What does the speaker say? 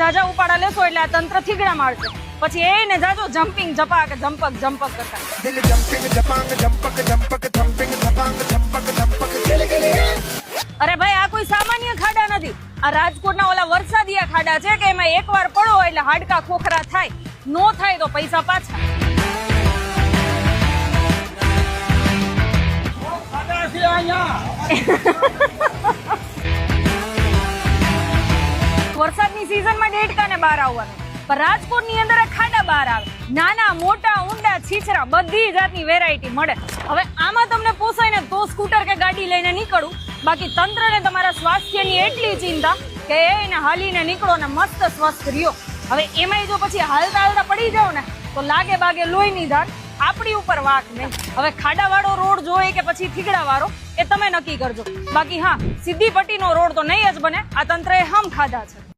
જાજા ઉપાડા લેશો એટલે આ તંત્ર થીગડા મારશે. પછી એ ને જાજો જમ્પિંગ જપા કે જંપક જંપક કરતા અરે ભાઈ આ કોઈ સામાન્ય ખાડા નથી. આ રાજકોટના ઓલા વરસાદીયા ખાડા છે કે એમાં એકવાર પડો એટલે હાડકા ખોખરા થાય. નો થાય તો પૈસા પાછા. સિઝનમાં ડેડકાને બહાર આવવાનું? પણ રાજકોટની અંદર ખાડા બહાર આવે. નાના, મોટા, ઊંડા, છીછરા, બધી જાતની વેરાયટી મળે. હવે આમાં તમને પોસાય ને તો સ્કૂટર કે ગાડી લઈને નીકળું. બાકી તંત્રને તમારા સ્વાસ્થ્યની એટલી ચિંતા કે એને હાલીને નીકળો ને મસ્ત સ્વસ્થ રહ્યો. હવે એમાંય જો પછી હાલતા હાલતા પડી જાવ ને, તો લાગે બાગે લોહીની ધાર. આપણી ઉપર વાક નહીં. હવે ખાડાવાળો રોડ જોઈએ કે પછી થીગડાવાળો એ તમે નક્કી કરજો. બાકી હા સીધી પટ્ટીનો રોડ તો નહીં જ બને. આ તંત્રએ હમ ખાધા છે.